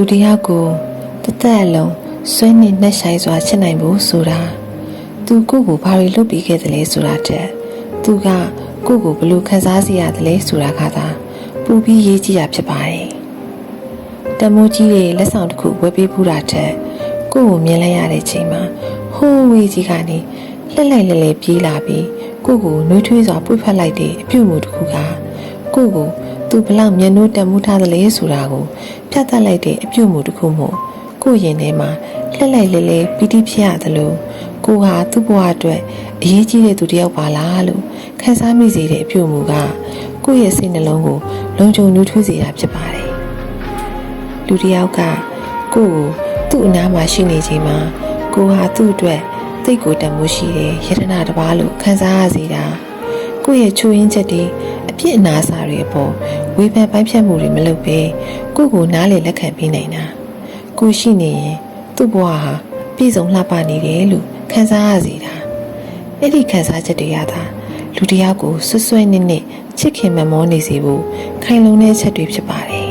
လူတစ်ယောက်ကိုတစ်သက်အလုံးဆွေးနစ်နှက်ဆိုင်စွာချစ်နိုင်ဖို့ဆိုတာသူကိုယ့်ကိုဘာတွေလုပ်ပြီးခဲ့သလဲဆိုတာတဲ့သူကကိုယ့်ကိုဘယ်လိုခံစားစေရတယ်လဲဆိုတာကသာပူပြီးရေးကြည့်ရဖြစ်ပါတယ်တမိုးကြီးတွေလက်ဆောင်တစ်ခုဝယ်ပေးဖူးတာတဲ့ကိုယ့်ကိုမြင်လိုက်ရတဲ့ချိန်မှာဟိုးဝေးကြီးကနေလှက်လိုက်လဲလဲပြေးလာပြီးကိုယ့်ကိုနှွေးထွေးစွာပွေ့ဖက်လိုက်တဲ့အပြုတ်မှုတစ်ခုကကိုယ့်ကို သူဘလောက်မျက်နှိုးတက်မှုထားသလဲဆိုတာကိုပြသလိုက်တဲ့အပြုတ်မှုတစ်ခုမို့ကိုယ့်ရင်ထဲမှာလှက်လိုက်လဲလဲပီတိဖြစ်ရတယ်လို့ကိုဟာသူ့ဘဝအတွက်အရေးကြီးတဲ့သူတစ်ယောက်ပါလားလို့ခံစားမိစေတဲ့အပြုတ်မှုကကိုယ့်ရဲ့စိတ်နှလုံးကိုလုံခြုံနှွေးထွေးစေတာဖြစ်ပါတယ်လူတစ်ယောက်ကကိုယ့်ကိုသူ့အနားမှာရှိနေချိန်မှာကိုဟာသူ့အတွက်သိတ်ကိုတန်မိုးရှိတဲ့ယတနာတစ်ပါးလို့ခံစားရစေတာ ကိုယ့်ရဲ့ချိုးရင်းချက်တွေအပြစ်အနာစာတွေအပေါ်ဝေဖန်ပိုင်းဖြတ်မှုတွေမလုပ်ဘဲကိုယ့်ကိုနားလေလက်ခံပေးနိုင်တာကိုရှိနေရင်သူ့ဘဝဟာပြည့်စုံလှပနေတယ်လို့ခံစားရစေတာအဲ့ဒီခံစားချက်တွေရတာလူတစ်ယောက်ကိုဆွဆွဲနစ်နစ်ချစ်ခင်မမောနေစေဖို့ခိုင်လုံတဲ့ချက်တွေဖြစ်ပါတယ်